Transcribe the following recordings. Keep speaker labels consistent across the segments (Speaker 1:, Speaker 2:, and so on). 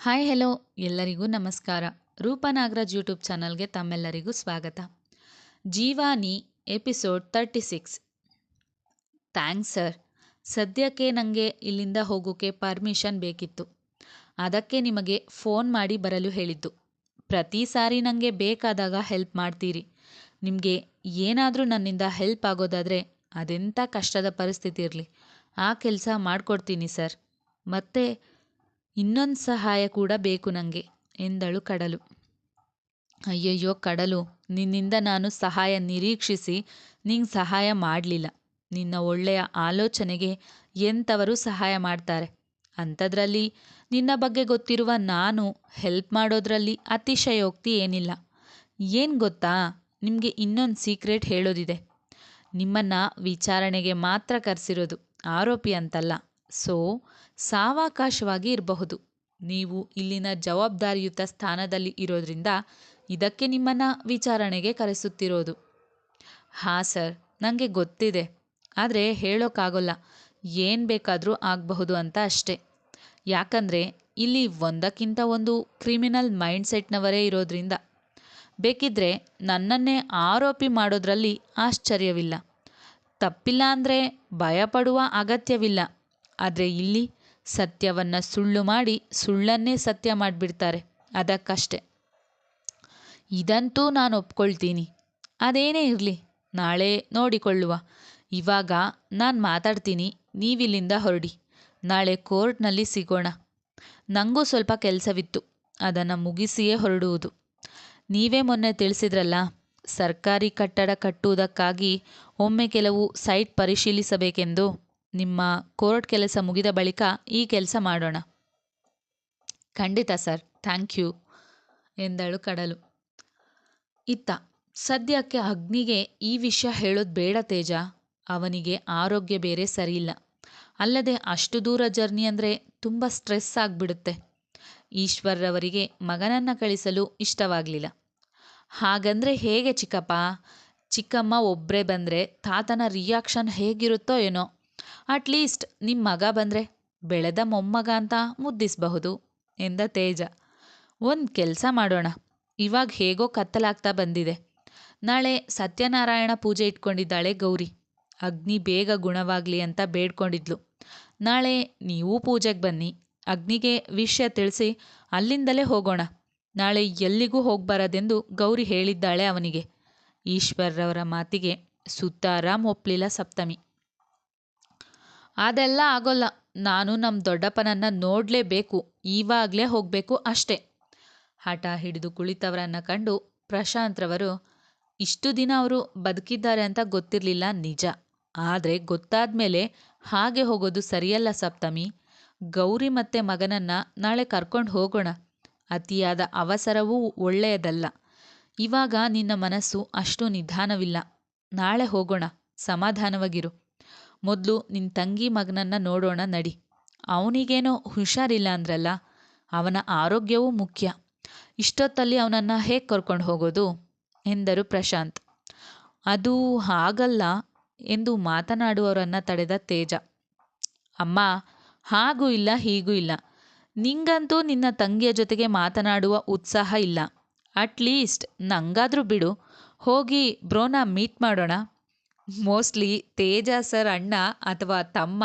Speaker 1: Hi, hello, ಎಲ್ಲರಿಗೂ ನಮಸ್ಕಾರ. Roopa Nagaraj YouTube ಚಾನಲ್ಗೆ ತಮ್ಮೆಲ್ಲರಿಗೂ ಸ್ವಾಗತ. Jeevani episode thirty six. Thanks, sir. ಸದ್ಯಕ್ಕೆ ನನಗೆ ಇಲ್ಲಿಂದ ಹೋಗೋಕ್ಕೆ ಪರ್ಮಿಷನ್ ಬೇಕಿತ್ತು. ಅದಕ್ಕೆ ನಿಮಗೆ ಫೋನ್ ಮಾಡಿ ಬರಲು ಹೇಳಿದ್ದು. ಪ್ರತಿ ಸಾರಿ ನನಗೆ ಬೇಕಾದಾಗ ಹೆಲ್ಪ್ ಮಾಡ್ತೀರಿ. ನಿಮಗೆ ಏನಾದರೂ ನನ್ನಿಂದ ಹೆಲ್ಪ್ ಆಗೋದಾದರೆ ಅದೆಂಥ ಕಷ್ಟದ ಪರಿಸ್ಥಿತಿ ಇರಲಿ. ಆ ಕೆಲಸ ಮಾಡಿಕೊಡ್ತೀನಿ, ಸರ್. ಮತ್ತೆ ಇನ್ನೊಂದು ಸಹಾಯ ಕೂಡ ಬೇಕು ನನಗೆ ಎಂದಳು ಕಡಲು. ಅಯ್ಯಯ್ಯೋ ಕಡಲು, ನಿನ್ನಿಂದ ನಾನು ಸಹಾಯ ನಿರೀಕ್ಷಿಸಿ ನಿಂಗೆ ಸಹಾಯ ಮಾಡಲಿಲ್ಲ. ನಿನ್ನ ಒಳ್ಳೆಯ ಆಲೋಚನೆಗೆ ಎಂಥವರು ಸಹಾಯ ಮಾಡ್ತಾರೆ? ಅಂಥದ್ರಲ್ಲಿ ನಿನ್ನ ಬಗ್ಗೆ ಗೊತ್ತಿರುವ ನಾನು ಹೆಲ್ಪ್ ಮಾಡೋದ್ರಲ್ಲಿ ಅತಿಶಯೋಕ್ತಿ ಏನಿಲ್ಲ. ಏನು ಗೊತ್ತಾ? ನಿಮಗೆ ಇನ್ನೊಂದು ಸೀಕ್ರೆಟ್ ಹೇಳೋದಿದೆ. ನಿಮ್ಮನ್ನು ವಿಚಾರಣೆಗೆ ಮಾತ್ರ ಕರೆಸಿರೋದು ಆರೋಪಿ ಅಂತಲ್ಲ. ಸೊ ಸಾವಕಾಶವಾಗಿ ಇರಬಹುದು. ನೀವು ಇಲ್ಲಿನ ಜವಾಬ್ದಾರಿಯುತ ಸ್ಥಾನದಲ್ಲಿ ಇರೋದ್ರಿಂದ ಇದಕ್ಕೆ ನಿಮ್ಮನ್ನ ವಿಚಾರಣೆಗೆ ಕರೆಸುತ್ತಿರೋದು. ಹಾಂ ಸರ್ ನನಗೆ ಗೊತ್ತಿದೆ. ಆದರೆ ಹೇಳೋಕ್ಕಾಗೋಲ್ಲ ಏನು ಬೇಕಾದರೂ ಆಗಬಹುದು ಅಂತ ಅಷ್ಟೇ. ಯಾಕಂದರೆ ಇಲ್ಲಿ ಒಂದಕ್ಕಿಂತ ಒಂದು ಕ್ರಿಮಿನಲ್ ಮೈಂಡ್ಸೆಟ್ನವರೇ ಇರೋದ್ರಿಂದ. ಬೇಕಿದ್ರೆ ನನ್ನನ್ನೇ ಆರೋಪಿ ಮಾಡೋದ್ರಲ್ಲಿ ಆಶ್ಚರ್ಯವಿಲ್ಲ. ತಪ್ಪಿಲ್ಲ ಅಂದರೆ ಭಯಪಡುವ ಅಗತ್ಯವಿಲ್ಲ. ಆದರೆ ಇಲ್ಲಿ ಸತ್ಯವನ್ನು ಸುಳ್ಳು ಮಾಡಿ ಸುಳ್ಳನ್ನೇ ಸತ್ಯ ಮಾಡಿಬಿಡ್ತಾರೆ. ಅದಕ್ಕಷ್ಟೆ. ಇದಂತೂ ನಾನು ಒಪ್ಕೊಳ್ತೀನಿ. ಅದೇನೇ ಇರಲಿ, ನಾಳೆ ನೋಡಿಕೊಳ್ಳುವ. ಇವಾಗ ನಾನು ಮಾತಾಡ್ತೀನಿ, ನೀವಿಲ್ಲಿಂದ ಹೊರಡಿ. ನಾಳೆ ಕೋರ್ಟ್ನಲ್ಲಿ ಸಿಗೋಣ. ನನಗೂ ಸ್ವಲ್ಪ ಕೆಲಸವಿತ್ತು. ಅದನ್ನು ಮುಗಿಸಿಯೇ ಹೊರಡುವುದು. ನೀವೇ ಮೊನ್ನೆ ತಿಳಿಸಿದ್ರಲ್ಲ, ಸರ್ಕಾರಿ ಕಟ್ಟಡ ಕಟ್ಟುವುದಕ್ಕಾಗಿ ಒಮ್ಮೆ ಕೆಲವು ಸೈಟ್ ಪರಿಶೀಲಿಸಬೇಕೆಂದು. ನಿಮ್ಮ ಕೋರ್ಟ್ ಕೆಲಸ ಮುಗಿದ ಬಳಿಕ ಈ ಕೆಲಸ ಮಾಡೋಣ. ಖಂಡಿತ ಸರ್. ಥ್ಯಾಂಕ್ ಯು ಎಂದಳು ಕಡಲು. ಇತ್ತ, ಸದ್ಯಕ್ಕೆ ಅಗ್ನಿಗೆ ಈ ವಿಷಯ ಹೇಳೋದು ಬೇಡ ತೇಜ. ಅವನಿಗೆ ಆರೋಗ್ಯ ಬೇರೆ ಸರಿಯಿಲ್ಲ. ಅಲ್ಲದೆ ಅಷ್ಟು ದೂರ ಜರ್ನಿ ಅಂದರೆ ತುಂಬ ಸ್ಟ್ರೆಸ್ ಆಗಿಬಿಡುತ್ತೆ. ಈಶ್ವರ್ರವರಿಗೆ ಮಗನನ್ನು ಕಳಿಸಲು ಇಷ್ಟವಾಗಲಿಲ್ಲ. ಹಾಗಂದರೆ ಹೇಗೆ ಚಿಕ್ಕಪ್ಪ? ಚಿಕ್ಕಮ್ಮ ಒಬ್ಬರೇ ಬಂದರೆ ತಾತನ ರಿಯಾಕ್ಷನ್ ಹೇಗಿರುತ್ತೋ ಏನೋ. ಅಟ್ಲೀಸ್ಟ್ ನಿಮ್ಮ ಮಗ ಬಂದರೆ ಬೆಳೆದ ಮೊಮ್ಮಗ ಅಂತ ಮುದ್ದಿಸಬಹುದು, ಎಂದ ತೇಜ. ಒಂದು ಕೆಲಸ ಮಾಡೋಣ. ಇವಾಗ ಹೇಗೋ ಕತ್ತಲಾಗ್ತಾ ಬಂದಿದೆ. ನಾಳೆ ಸತ್ಯನಾರಾಯಣ ಪೂಜೆ ಇಟ್ಕೊಂಡಿದ್ದಾಳೆ ಗೌರಿ. ಅಗ್ನಿ ಬೇಗ ಗುಣವಾಗಲಿ ಅಂತ ಬೇಡ್ಕೊಂಡಿದ್ಲು. ನಾಳೆ ನೀವು ಪೂಜೆಗೆ ಬನ್ನಿ. ಅಗ್ನಿಗೆ ವಿಷಯ ತಿಳಿಸಿ ಅಲ್ಲಿಂದಲೇ ಹೋಗೋಣ. ನಾಳೆ ಎಲ್ಲಿಗೂ ಹೋಗ್ಬಾರದೆಂದು ಗೌರಿ ಹೇಳಿದ್ದಾಳೆ ಅವನಿಗೆ. ಈಶ್ವರ್ರವರ ಮಾತಿಗೆ ಸುತ್ತಾರಾಮ್ ಒಪ್ಪಲಿಲ್ಲ ಸಪ್ತಮಿ. ಅದೆಲ್ಲ ಆಗೋಲ್ಲ. ನಾನು ನಮ್ಮ ದೊಡ್ಡಪ್ಪನನ್ನು ನೋಡಲೇಬೇಕು. ಇವಾಗಲೇ ಹೋಗಬೇಕು ಅಷ್ಟೇ. ಹಠ ಹಿಡಿದು ಕುಳಿತವರನ್ನು ಕಂಡು ಪ್ರಶಾಂತ್ರವರು, ಇಷ್ಟು ದಿನ ಅವರು ಬದುಕಿದ್ದಾರೆ ಅಂತ ಗೊತ್ತಿರಲಿಲ್ಲ ನಿಜ. ಆದರೆ ಗೊತ್ತಾದ ಮೇಲೆ ಹಾಗೆ ಹೋಗೋದು ಸರಿಯಲ್ಲ ಸಪ್ತಮಿ. ಗೌರಿ ಮತ್ತೆ ಮಗನನ್ನು ನಾಳೆ ಕರ್ಕೊಂಡು ಹೋಗೋಣ. ಅತಿಯಾದ ಅವಸರವೂ ಒಳ್ಳೆಯದಲ್ಲ. ಇವಾಗ ನಿನ್ನ ಮನಸ್ಸು ಅಷ್ಟು ನಿಧಾನವಿಲ್ಲ. ನಾಳೆ ಹೋಗೋಣ. ಸಮಾಧಾನವಾಗಿರು. ಮೊದಲು ನಿನ್ನ ತಂಗಿ ಮಗನನ್ನು ನೋಡೋಣ ನಡಿ. ಅವನಿಗೇನೋ ಹುಷಾರಿಲ್ಲ ಅಂದ್ರಲ್ಲ, ಅವನ ಆರೋಗ್ಯವೂ ಮುಖ್ಯ. ಇಷ್ಟೊತ್ತಲ್ಲಿ ಅವನನ್ನು ಹೇಗೆ ಕರ್ಕೊಂಡು ಹೋಗೋದು? ಎಂದರು ಪ್ರಶಾಂತ್. ಅದು ಹಾಗಲ್ಲ ಎಂದು ಮಾತನಾಡುವವರನ್ನು ತಡೆದ ತೇಜ. ಅಮ್ಮ, ಹಾಗೂ ಇಲ್ಲ, ಹೀಗೂ ಇಲ್ಲ. ನಿಂಗಂತೂ ನಿನ್ನ ತಂಗಿಯ ಜೊತೆಗೆ ಮಾತನಾಡುವ ಉತ್ಸಾಹ ಇಲ್ಲ. ಅಟ್ಲೀಸ್ಟ್ ನಂಗಾದರೂ ಬಿಡು. ಹೋಗಿ ಬ್ರೋನ ಮೀಟ್ ಮಾಡೋಣ. ಮೋಸ್ಟ್ಲಿ ತೇಜ ಸರ್ ಅಣ್ಣ ಅಥವಾ ತಮ್ಮ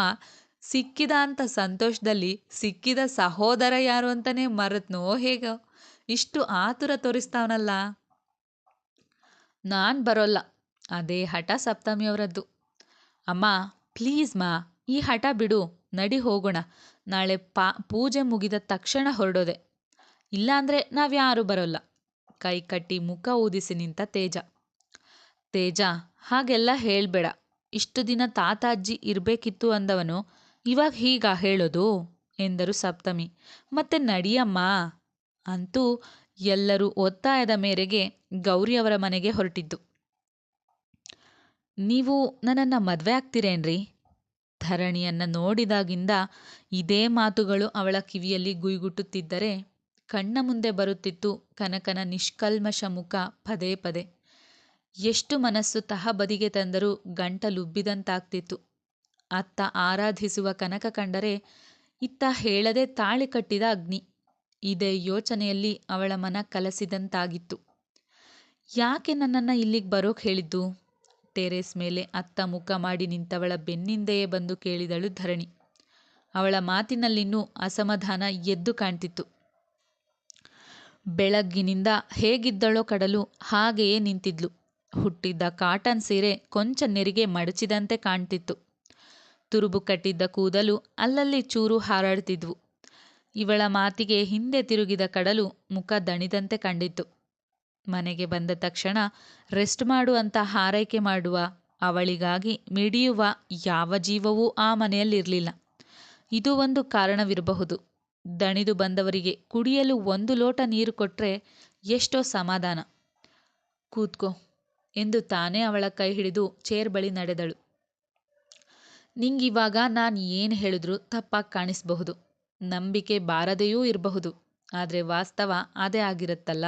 Speaker 1: ಸಿಕ್ಕಿದ ಅಂತ ಸಂತೋಷದಲ್ಲಿ ಸಿಕ್ಕಿದ ಸಹೋದರ ಯಾರು ಅಂತಲೇ ಮರೆತ್ನೋ ಹೇಗೋ. ಇಷ್ಟು ಆತುರ ತೋರಿಸ್ತಾವನಲ್ಲ. ನಾನು ಬರೋಲ್ಲ. ಅದೇ ಹಠ ಸಪ್ತಮಿಯವರದ್ದು. ಅಮ್ಮ ಪ್ಲೀಸ್ ಮಾ, ಈ ಹಠ ಬಿಡು, ನಡಿ ಹೋಗೋಣ. ನಾಳೆ ಪಾ, ಪೂಜೆ ಮುಗಿದ ತಕ್ಷಣ ಹೊರಡೋದೆ. ಇಲ್ಲಾಂದರೆ ನಾವ್ಯಾರೂ ಬರೋಲ್ಲ. ಕೈ ಕಟ್ಟಿ ಮುಖ ಊದಿಸಿ ನಿಂತ ತೇಜ. ತೇಜ, ಹಾಗೆಲ್ಲ ಹೇಳಬೇಡ. ಇಷ್ಟು ದಿನ ತಾತ ಅಜ್ಜಿ ಇರಬೇಕಿತ್ತು ಅಂದವನು, ಇವಾಗ ಹೀಗ ಹೇಳೋದು? ಎಂದರು ಸಪ್ತಮಿ. ಮತ್ತೆ ನಡಿಯಮ್ಮ? ಅಂತೂ ಎಲ್ಲರೂ ಒತ್ತಾಯದ ಮೇರೆಗೆ ಗೌರಿಯವರ ಮನೆಗೆ ಹೊರಟಿದ್ದು. ನೀವು ನನ್ನನ್ನು ಮದುವೆ ಆಗ್ತಿರೇನ್ರಿ? ಧರಣಿಯನ್ನು ನೋಡಿದಾಗಿಂದ ಇದೇ ಮಾತುಗಳು ಅವಳ ಕಿವಿಯಲ್ಲಿ ಗುಯ್ಗುಟ್ಟುತ್ತಿದ್ದರೆ ಕಣ್ಣ ಮುಂದೆ ಬರುತ್ತಿತ್ತು ಕನಕನ ನಿಷ್ಕಲ್ಮಶ ಮುಖ ಪದೇ ಪದೇ. ಎಷ್ಟು ಮನಸ್ಸು ತಹ ಬದಿಗೆ ತಂದರೂ ಗಂಟಲುಬ್ಬಿದಂತಾಗ್ತಿತ್ತು ಅತ್ತ ಆರಾಧಿಸುವ ಕನಕ ಕಂಡರೆ ಇತ್ತ ಹೇಳದೆ ತಾಳಿ ಕಟ್ಟಿದ ಅಗ್ನಿ. ಇದೇ ಯೋಚನೆಯಲ್ಲಿ ಅವಳ ಮನ ಕಲಸಿದಂತಾಗಿತ್ತು. ಯಾಕೆ ನನ್ನನ್ನು ಇಲ್ಲಿಗೆ ಬರೋಕೆ ಹೇಳಿದ್ದು? ಟೆರೇಸ್ ಮೇಲೆ ಅತ್ತ ಮುಖ ಮಾಡಿ ನಿಂತವಳ ಬೆನ್ನಿಂದೆಯೇ ಬಂದು ಕೇಳಿದಳು ಧರಣಿ. ಅವಳ ಮಾತಿನಲ್ಲಿನ್ನೂ ಅಸಮಾಧಾನ ಎದ್ದು ಕಾಣ್ತಿತ್ತು. ಬೆಳಗ್ಗಿನಿಂದ ಹೇಗಿದ್ದಳೋ ಕಡಲು ಹಾಗೆಯೇ ನಿಂತಿದ್ಲು. ಹುಟ್ಟಿದ್ದ ಕಾಟನ್ ಸೀರೆ ಕೊಂಚ ನೆರಿಗೆ ಮಡಚಿದಂತೆ ಕಾಣ್ತಿತ್ತು. ತುರುಬು ಕಟ್ಟಿದ್ದ ಕೂದಲು ಅಲ್ಲಲ್ಲಿ ಚೂರು ಹಾರಾಡ್ತಿದ್ವು. ಇವಳ ಮಾತಿಗೆ ಹಿಂದೆ ತಿರುಗಿದ ಕಡಲು ಮುಖ ದಣಿದಂತೆ ಕಂಡಿತ್ತು. ಮನೆಗೆ ಬಂದ ತಕ್ಷಣ ರೆಸ್ಟ್ ಮಾಡು ಅಂತ ಹಾರೈಕೆ ಮಾಡುವ ಅವಳಿಗಾಗಿ ಮಿಡಿಯುವ ಯಾವ ಜೀವವೂ ಆ ಮನೆಯಲ್ಲಿರಲಿಲ್ಲ. ಇದು ಒಂದು ಕಾರಣವಿರಬಹುದು. ದಣಿದು ಬಂದವರಿಗೆ ಕುಡಿಯಲು ಒಂದು ಲೋಟ ನೀರು ಕೊಟ್ಟರೆ ಎಷ್ಟೋ ಸಮಾಧಾನ. ಕೂತ್ಕೋ. ಎಂದು ತಾನೇ ಅವಳ ಕೈ ಹಿಡಿದು ಚೇರ್ ಬಳಿ ನಡೆದಳು. ನಿಂಗಿವಾಗ ನಾನು ಏನು ಹೇಳಿದ್ರೂ ತಪ್ಪಾಗಿ ಕಾಣಿಸಬಹುದು. ನಂಬಿಕೆ ಬಾರದೆಯೂ ಇರಬಹುದು. ಆದರೆ ವಾಸ್ತವ ಅದೇ ಆಗಿರುತ್ತಲ್ಲ.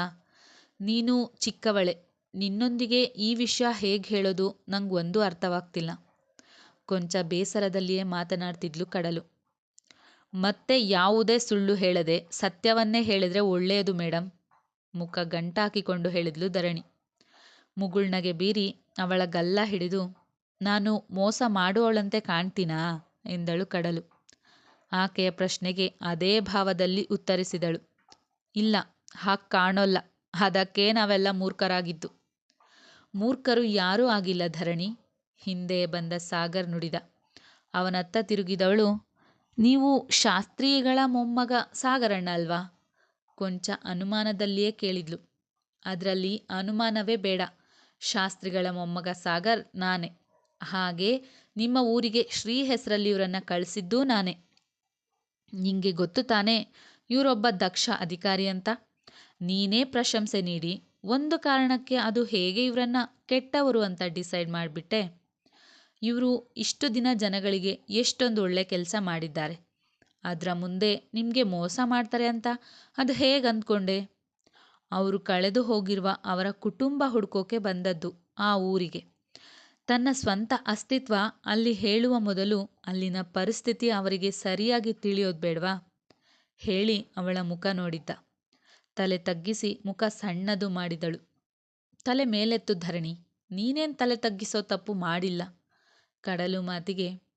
Speaker 1: ನೀನು ಚಿಕ್ಕವಳೆ. ನಿನ್ನೊಂದಿಗೆ ಈ ವಿಷಯ ಹೇಗೆ ಹೇಳೋದು ನಂಗೆ ಒಂದೂ ಅರ್ಥವಾಗ್ತಿಲ್ಲ. ಕೊಂಚ ಬೇಸರದಲ್ಲಿಯೇ ಮಾತನಾಡ್ತಿದ್ಲು ಕಡಲು. ಮತ್ತೆ ಯಾವುದೇ ಸುಳ್ಳು ಹೇಳದೆ ಸತ್ಯವನ್ನೇ ಹೇಳಿದ್ರೆ ಒಳ್ಳೆಯದು ಮೇಡಮ್ ಮುಖ ಗಂಟಾಕಿಕೊಂಡು ಹೇಳಿದ್ಲು ಧರಣಿ. ಮುಗುಳ್ನಗೆ ಬೀರಿ ಅವಳ ಗಲ್ಲ ಹಿಡಿದು, ನಾನು ಮೋಸ ಮಾಡುವವಳಂತೆ ಕಾಣ್ತೀನಾ? ಎಂದಳು ಕಡಲು. ಆಕೆಯ ಪ್ರಶ್ನೆಗೆ ಅದೇ ಭಾವದಲ್ಲಿ ಉತ್ತರಿಸಿದಳು. ಇಲ್ಲ, ಹಾಗೆ ಕಾಣೋಲ್ಲ. ಅದಕ್ಕೆ ನಾವೆಲ್ಲ ಮೂರ್ಖರಾಗಿದ್ದು. ಮೂರ್ಖರು ಯಾರೂ ಆಗಿಲ್ಲ ಧರಣಿ. ಹಿಂದೆ ಬಂದ ಸಾಗರ್ ನುಡಿದ. ಅವನತ್ತ ತಿರುಗಿದವಳು, ನೀವು ಶಾಸ್ತ್ರಿಗಳ ಮೊಮ್ಮಗ ಸಾಗರಣ್ಣ ಅಲ್ವಾ? ಕೊಂಚ ಅನುಮಾನದಲ್ಲಿಯೇ ಕೇಳಿದ್ಲು. ಅದರಲ್ಲಿ ಅನುಮಾನವೇ ಬೇಡ. ಶಾಸ್ತ್ರಿಗಳ ಮೊಮ್ಮಗ ಸಾಗರ್ ನಾನೇ. ಹಾಗೆ ನಿಮ್ಮ ಊರಿಗೆ ಶ್ರೀ ಹೆಸರಲ್ಲಿ ಇವರನ್ನು ಕಳಿಸಿದ್ದೂ ನಾನೇ. ನಿಂಗೆ ಗೊತ್ತು ತಾನೇ, ಇವರೊಬ್ಬ ದಕ್ಷ ಅಧಿಕಾರಿ ಅಂತ. ನೀನೇ ಪ್ರಶಂಸೆ ನೀಡಿ, ಒಂದು ಕಾರಣಕ್ಕೆ ಅದು ಹೇಗೆ ಇವರನ್ನ ಕೆಟ್ಟವರು ಅಂತ ಡಿಸೈಡ್ ಮಾಡಿಬಿಟ್ಟೆ? ಇವರು ಇಷ್ಟು ದಿನ ಜನಗಳಿಗೆ ಎಷ್ಟೊಂದು ಒಳ್ಳೆ ಕೆಲಸ ಮಾಡಿದ್ದಾರೆ. ಅದರ ಮುಂದೆ ನಿಮಗೆ ಮೋಸ ಮಾಡ್ತಾರೆ ಅಂತ ಅದು ಹೇಗೆ ಅಂದ್ಕೊಂಡೆ ಅವರು ಕಳೆದು ಹೋಗಿರುವ ಅವರ ಕುಟುಂಬ ಹುಡುಕೋಕೆ ಬಂದದ್ದು ಆ ಊರಿಗೆ. ತನ್ನ ಸ್ವಂತ ಅಸ್ತಿತ್ವ ಅಲ್ಲಿ ಹೇಳುವ ಮೊದಲು ಅಲ್ಲಿನ ಪರಿಸ್ಥಿತಿ ಅವರಿಗೆ ಸರಿಯಾಗಿ ತಿಳಿಯೋದು ಬೇಡವಾ? ಹೇಳಿ ಅವಳ ಮುಖ ನೋಡಿದ್ದ. ತಲೆ ತಗ್ಗಿಸಿ ಮುಖ ಸಣ್ಣದು ಮಾಡಿದಳು. ತಲೆ ಮೇಲೆತ್ತು ಧರಣಿ. ನೀನೇನು ತಲೆ ತಗ್ಗಿಸೋ ತಪ್ಪು ಮಾಡಿಲ್ಲ? ಕಡಲು ಮಾತಿಗೆ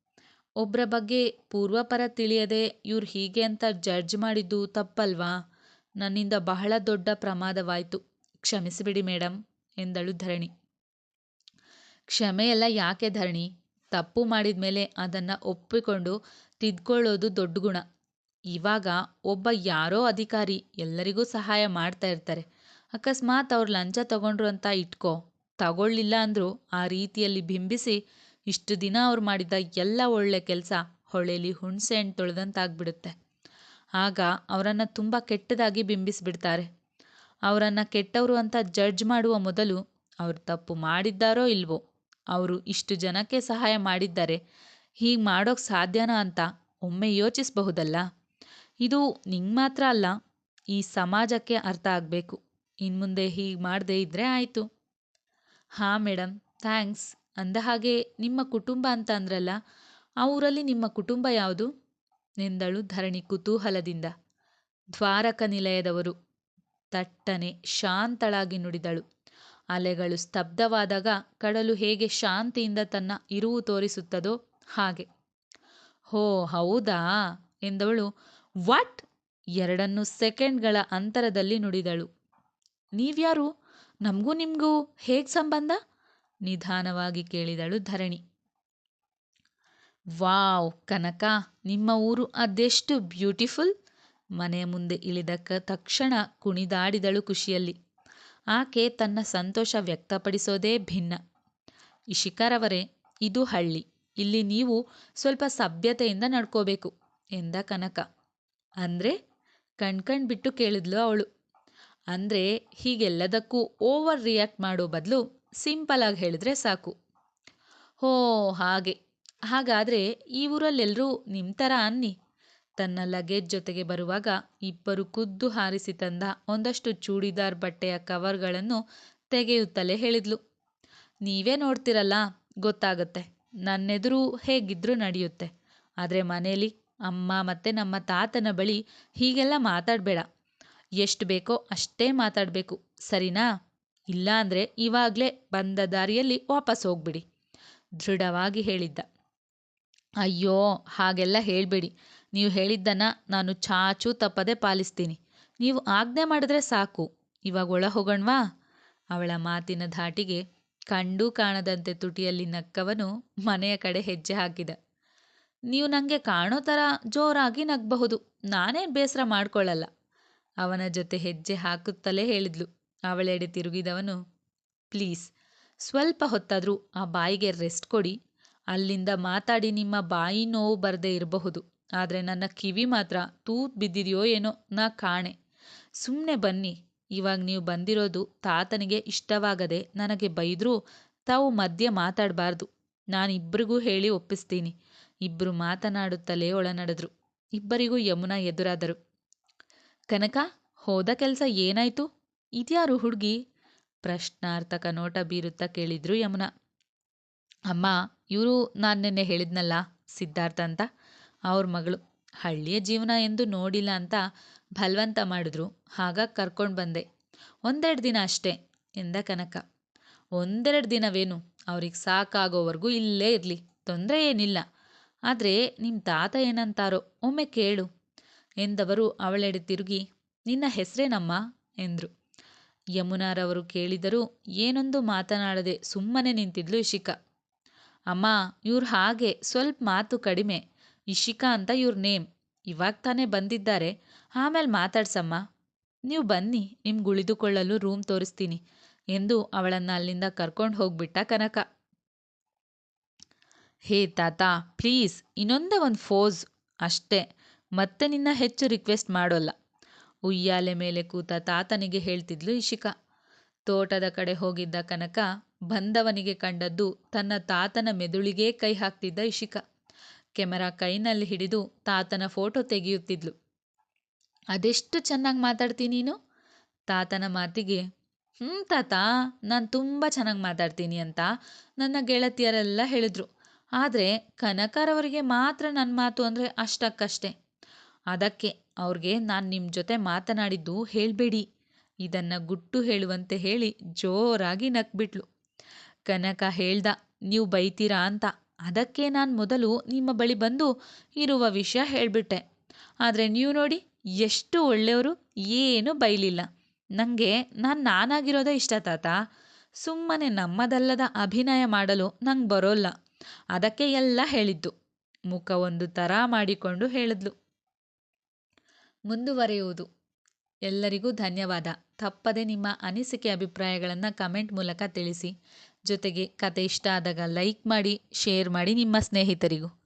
Speaker 1: ಒಬ್ಬರ ಬಗ್ಗೆ ಪೂರ್ವಪರ ತಿಳಿಯದೆ ಇವ್ರು ಹೀಗೆ ಅಂತ ಜಡ್ಜ್ ಮಾಡಿದ್ದು ತಪ್ಪಲ್ವಾ? ನನ್ನಿಂದ ಬಹಳ ದೊಡ್ಡ ಪ್ರಮಾದವಾಯಿತು. ಕ್ಷಮಿಸಿಬಿಡಿ ಮೇಡಮ್ ಎಂದಳು ಧರಣಿ. ಕ್ಷಮೆಯೆಲ್ಲ ಯಾಕೆ ಧರಣಿ? ತಪ್ಪು ಮಾಡಿದ ಮೇಲೆ ಅದನ್ನು ಒಪ್ಪಿಕೊಂಡು ತಿದ್ಕೊಳ್ಳೋದು ದೊಡ್ಡ ಗುಣ. ಇವಾಗ ಒಬ್ಬ ಯಾರೋ ಅಧಿಕಾರಿ ಎಲ್ಲರಿಗೂ ಸಹಾಯ ಮಾಡ್ತಾ ಇರ್ತಾರೆ. ಅಕಸ್ಮಾತ್ ಅವ್ರು ಲಂಚ ತಗೊಂಡ್ರು ಅಂತ ಇಟ್ಕೋ. ತಗೊಳ್ಳಿಲ್ಲ ಅಂದರೂ ಆ ರೀತಿಯಲ್ಲಿ ಬಿಂಬಿಸಿ ಇಷ್ಟು ದಿನ ಅವ್ರು ಮಾಡಿದ ಎಲ್ಲ ಒಳ್ಳೆ ಕೆಲಸ ಹೊಳೆಲಿ ಹುಣಸೆ ಹಣ್ಣು ತೊಳೆದಂತಾಗ್ಬಿಡುತ್ತೆ. ಆಗ ಅವರನ್ನು ತುಂಬ ಕೆಟ್ಟದಾಗಿ ಬಿಂಬಿಸಿಬಿಡ್ತಾರೆ. ಅವರನ್ನು ಕೆಟ್ಟವರು ಅಂತ ಜಡ್ಜ್ ಮಾಡುವ ಮೊದಲು ಅವರು ತಪ್ಪು ಮಾಡಿದ್ದಾರೋ ಇಲ್ವೋ, ಅವರು ಇಷ್ಟು ಜನಕ್ಕೆ ಸಹಾಯ ಮಾಡಿದ್ದಾರೆ, ಹೀಗೆ ಮಾಡೋಕ್ಕೆ ಸಾಧ್ಯನಾ ಅಂತ ಒಮ್ಮೆ ಯೋಚಿಸಬಹುದಲ್ಲ? ಇದು ನಿಂಗೆ ಮಾತ್ರ ಅಲ್ಲ, ಈ ಸಮಾಜಕ್ಕೆ ಅರ್ಥ ಆಗಬೇಕು. ಇನ್ಮುಂದೆ ಹೀಗೆ ಮಾಡದೇ ಇದ್ದರೆ ಆಯಿತು. ಹಾಂ ಮೇಡಮ್ ಥ್ಯಾಂಕ್ಸ್. ಅಂದ ಹಾಗೆ ನಿಮ್ಮ ಕುಟುಂಬ ಅಂತ ಅಂದ್ರಲ್ಲ, ಆ ಊರಲ್ಲಿ ನಿಮ್ಮ ಕುಟುಂಬ ಯಾವುದು? ಎಂದಳು ಧರಣಿ ಕುತೂಹಲದಿಂದ. ದ್ವಾರಕ ನಿಲಯದವರು ತಟ್ಟನೆ ಶಾಂತಳಾಗಿ ನುಡಿದಳು. ಅಲೆಗಳು ಸ್ತಬ್ಧವಾದಾಗ ಕಡಲು ಹೇಗೆ ಶಾಂತಿಯಿಂದ ತನ್ನ ಇರುವು ತೋರಿಸುತ್ತದೋ ಹಾಗೆ. ಹೋ, ಹೌದಾ? ಎಂದವಳು. ವಾಟ್? ಎರಡನ್ನು ಸೆಕೆಂಡ್ಗಳ ಅಂತರದಲ್ಲಿ ನುಡಿದಳು. ನೀವ್ಯಾರು? ನಮಗೂ ನಿಮಗೂ ಹೇಗೆ ಸಂಬಂಧ? ನಿಧಾನವಾಗಿ ಕೇಳಿದಳು ಧರಣಿ. ವಾವ್, ಕನಕ, ನಿಮ್ಮ ಊರು ಅದೆಷ್ಟು ಬ್ಯೂಟಿಫುಲ್? ಮನೆಯ ಮುಂದೆ ಇಳಿದ ತಕ್ಷಣ ಕುಣಿದಾಡಿದಳು ಖುಷಿಯಲ್ಲಿ. ಆಕೆ ತನ್ನ ಸಂತೋಷ ವ್ಯಕ್ತಪಡಿಸೋದೇ ಭಿನ್ನ. ಇಶಿಕಾರವರೇ, ಇದು ಹಳ್ಳಿ. ಇಲ್ಲಿ ನೀವು ಸ್ವಲ್ಪ ಸಭ್ಯತೆಯಿಂದ ನಡ್ಕೋಬೇಕು, ಎಂದ ಕನಕ. ಅಂದ್ರೆ? ಕಣ್ಕಣ್ ಬಿಟ್ಟು ಕೇಳಿದ್ಲು ಅವಳು. ಅಂದ್ರೆ ಹೀಗೆಲ್ಲದಕ್ಕೂ ಓವರ್ ರಿಯಾಕ್ಟ್ ಮಾಡೋ ಬದಲು ಸಿಂಪಲ್ ಆಗಿ ಹೇಳಿದ್ರೆ ಸಾಕು. ಹೋ, ಹಾಗೆ. ಹಾಗಾದರೆ ಈ ಊರಲ್ಲೆಲ್ಲರೂ ನಿಮ್ಮ ಥರ ಅನ್ನಿ. ತನ್ನ ಲಗೇಜ್ ಜೊತೆಗೆ ಬರುವಾಗ ಇಬ್ಬರು ಖುದ್ದು ಹಾರಿಸಿ ತಂದ ಒಂದಷ್ಟು ಚೂಡಿದಾರ್ ಬಟ್ಟೆಯ ಕವರ್ಗಳನ್ನು ತೆಗೆಯುತ್ತಲೇ ಹೇಳಿದ್ಲು. ನೀವೇ ನೋಡ್ತಿರಲ್ಲ, ಗೊತ್ತಾಗುತ್ತೆ. ನನ್ನೆದುರು ಹೇಗಿದ್ರೂ ನಡೆಯುತ್ತೆ. ಆದರೆ ಮನೇಲಿ ಅಮ್ಮ ಮತ್ತೆ ನಮ್ಮ ತಾತನ ಬಳಿ ಹೀಗೆಲ್ಲ ಮಾತಾಡಬೇಡ. ಎಷ್ಟು ಬೇಕೋ ಅಷ್ಟೇ ಮಾತಾಡಬೇಕು. ಸರಿನಾ? ಇಲ್ಲ ಅಂದರೆ ಇವಾಗಲೇ ಬಂದ ದಾರಿಯಲ್ಲಿ ವಾಪಸ್ ಹೋಗ್ಬಿಡಿ. ದೃಢವಾಗಿ ಹೇಳಿದ್ದ. ಅಯ್ಯೋ, ಹಾಗೆಲ್ಲ ಹೇಳಬೇಡಿ. ನೀವು ಹೇಳಿದ್ದನ್ನು ನಾನು ಚಾಚು ತಪ್ಪದೆ ಪಾಲಿಸ್ತೀನಿ. ನೀವು ಆಜ್ಞೆ ಮಾಡಿದ್ರೆ ಸಾಕು. ಇವಾಗ ಒಳ ಹೋಗೋಣವಾ? ಅವಳ ಮಾತಿನ ಧಾಟಿಗೆ ಕಂಡೂ ಕಾಣದಂತೆ ತುಟಿಯಲ್ಲಿ ನಕ್ಕವನು ಮನೆಯ ಕಡೆ ಹೆಜ್ಜೆ ಹಾಕಿದ. ನೀವು ನನಗೆ ಕಾಣೋ ಥರ ಜೋರಾಗಿ ನಗಬಹುದು. ನಾನೇನು ಬೇಸರ ಮಾಡ್ಕೊಳ್ಳಲ್ಲ. ಅವನ ಜೊತೆ ಹೆಜ್ಜೆ ಹಾಕುತ್ತಲೇ ಹೇಳಿದ್ಲು. ಅವಳೆಡೆ ತಿರುಗಿದವನು, ಪ್ಲೀಸ್, ಸ್ವಲ್ಪ ಹೊತ್ತಾದರೂ ಆ ಬಾಯಿಗೆ ರೆಸ್ಟ್ ಕೊಡಿ. ಅಲ್ಲಿಂದ ಮಾತಾಡಿ ನಿಮ್ಮ ಬಾಯಿ ನೋವು ಬರದೇ ಇರಬಹುದು. ಆದರೆ ನನ್ನ ಕಿವಿ ಮಾತ್ರ ತೂತ್ ಬಿದ್ದಿದೆಯೋ ಏನೋ, ನಾ ಕಾಣೆ. ಸುಮ್ಮನೆ ಬನ್ನಿ. ಇವಾಗ ನೀವು ಬಂದಿರೋದು ತಾತನಿಗೆ ಇಷ್ಟವಾಗದೆ ನನಗೆ ಬೈದರೂ ತಾವು ಮಧ್ಯೆ ಮಾತಾಡಬಾರ್ದು. ನಾನಿಬ್ಬರಿಗೂ ಹೇಳಿ ಒಪ್ಪಿಸ್ತೀನಿ. ಇಬ್ಬರು ಮಾತನಾಡುತ್ತಲೇ ಒಳನಡೆದ್ರು. ಇಬ್ಬರಿಗೂ ಯಮುನಾ ಎದುರಾದರು. ಕನಕ, ಹೋದ ಕೆಲಸ ಏನಾಯ್ತು? ಇದ್ಯಾರು ಹುಡುಗಿ? ಪ್ರಶ್ನಾರ್ಥಕ ನೋಟ ಬೀರುತ್ತಾ ಕೇಳಿದ್ರು ಯಮುನಾ. ಅಮ್ಮ ಇವರು ನಾನು ನಿನ್ನೆ ಹೇಳಿದ್ನಲ್ಲ, ಸಿದ್ಧಾರ್ಥ ಅಂತ. ಅವ್ರ ಮಗಳು, ಹಳ್ಳಿಯ ಜೀವನ ಎಂದು ನೋಡಿಲ್ಲ ಅಂತ ಬಲವಂತ ಮಾಡಿದ್ರು ಹಾಗಾಗಿ ಕರ್ಕೊಂಡು ಬಂದೆ. ಒಂದೆರಡು ದಿನ ಅಷ್ಟೇ, ಎಂದ ಕನಕ. ಒಂದೆರಡು ದಿನವೇನು, ಅವ್ರಿಗೆ ಸಾಕಾಗೋವರೆಗೂ ಇಲ್ಲೇ ಇರಲಿ, ತೊಂದರೆ ಏನಿಲ್ಲ. ಆದರೆ ನಿಮ್ಮ ತಾತ ಏನಂತಾರೋ, ಒಮ್ಮೆ ಕೇಳು, ಎಂದವರು ಅವಳೆಡೆ ತಿರುಗಿ, ನಿನ್ನ ಹೆಸರೇನಮ್ಮ? ಎಂದರು. ಯಮುನಾರವರು ಕೇಳಿದರೂ, ಏನೊಂದು ಮಾತನಾಡದೆ ಸುಮ್ಮನೆ ನಿಂತಿದ್ಲು ಇಶಿಕಾ. ಅಮ್ಮ, ಇವ್ರು ಹಾಗೆ ಸ್ವಲ್ಪ ಮಾತು ಕಡಿಮೆ. ಇಶಿಕಾ ಅಂತ ಇವ್ರ ನೇಮ್. ಇವಾಗ ತಾನೇ ಬಂದಿದ್ದಾರೆ. ಆಮೇಲೆ ಮಾತಾಡ್ಸಮ್ಮ. ನೀವು ಬನ್ನಿ ನಿಮ್ಗೆ ಉಳಿದುಕೊಳ್ಳಲು ರೂಮ್ ತೋರಿಸ್ತೀನಿ ಎಂದು ಅವಳನ್ನು ಅಲ್ಲಿಂದ ಕರ್ಕೊಂಡು ಹೋಗ್ಬಿಟ್ಟ ಕನಕ. ಹೇ ತಾತ, ಪ್ಲೀಸ್, ಇನ್ನೊಂದೇ ಒಂದು ಫೋಸ್. ಅಷ್ಟೇ, ಮತ್ತೆ ನಿನ್ನ ಹೆಚ್ಚು ರಿಕ್ವೆಸ್ಟ್ ಮಾಡೋಲ್ಲ. ಉಯ್ಯಾಲೆ ಮೇಲೆ ಕೂತ ತಾತನಿಗೆ ಹೇಳ್ತಿದ್ಲು ಇಶಿಕಾ. ತೋಟದ ಕಡೆ ಹೋಗಿದ್ದ ಕನಕ ಬಂದವನಿಗೆ ಕಂಡದ್ದು ತನ್ನ ತಾತನ ಮೆದುಳಿಗೇ ಕೈ ಹಾಕ್ತಿದ್ದ ಇಶಿಕ. ಕೆಮರಾ ಕೈನಲ್ಲಿ ಹಿಡಿದು ತಾತನ ಫೋಟೋ ತೆಗೆಯುತ್ತಿದ್ಲು. ಅದೆಷ್ಟು ಚೆನ್ನಾಗಿ ಮಾತಾಡ್ತೀನಿ ನೀನು? ತಾತನ ಮಾತಿಗೆ ಹ್ಞೂ ತಾತ, ನಾನು ತುಂಬ ಚೆನ್ನಾಗಿ ಮಾತಾಡ್ತೀನಿ ಅಂತ ನನ್ನ ಗೆಳತಿಯರೆಲ್ಲ ಹೇಳಿದ್ರು. ಆದರೆ ಕನಕರವರಿಗೆ ಮಾತ್ರ ನನ್ನ ಮಾತು ಅಂದರೆ ಅಷ್ಟಕ್ಕಷ್ಟೇ. ಅದಕ್ಕೆ ಅವ್ರಿಗೆ ನಾನು ನಿಮ್ಮ ಜೊತೆ ಮಾತನಾಡಿದ್ದು ಹೇಳಬೇಡಿ. ಇದನ್ನು ಗುಟ್ಟು ಹೇಳುವಂತೆ ಹೇಳಿ ಜೋರಾಗಿ ನಕ್ಬಿಟ್ಲು ಕನಕ ಹೇಳ್ದ, ನೀವು ಬೈತೀರಾ ಅಂತ. ಅದಕ್ಕೆ ನಾನು ಮೊದಲು ನಿಮ್ಮ ಬಳಿ ಬಂದು ಇರುವ ವಿಷಯ ಹೇಳಿಬಿಟ್ಟೆ. ಆದರೆ ನೀವು ನೋಡಿ, ಎಷ್ಟು ಒಳ್ಳೆಯವರು ಏನೂ ಬೈಲಿಲ್ಲ. ನನಗೆ ನಾನು ನಾನಾಗಿರೋದೇ ಇಷ್ಟ ತಾತ. ಸುಮ್ಮನೆ ನಮ್ಮದಲ್ಲದ ಅಭಿನಯ ಮಾಡಲು ನಂಗೆ ಬರೋಲ್ಲ. ಅದಕ್ಕೆ ಎಲ್ಲ ಹೇಳಿದ್ದು. ಮುಖ ಒಂದು ಥರ ಮಾಡಿಕೊಂಡು ಹೇಳಿದ್ಲು. ಮುಂದುವರೆಯುವುದು. ಎಲ್ಲರಿಗೂ ಧನ್ಯವಾದ. ತಪ್ಪದೆ ನಿಮ್ಮ ಅನಿಸಿಕೆ ಅಭಿಪ್ರಾಯಗಳನ್ನು ಕಮೆಂಟ್ ಮೂಲಕ ತಿಳಿಸಿ. ಜೊತೆಗೆ ಕತೆ ಇಷ್ಟ ಆದಾಗ ಲೈಕ್ ಮಾಡಿ ಶೇರ್ ಮಾಡಿ ನಿಮ್ಮ ಸ್ನೇಹಿತರಿಗೂ.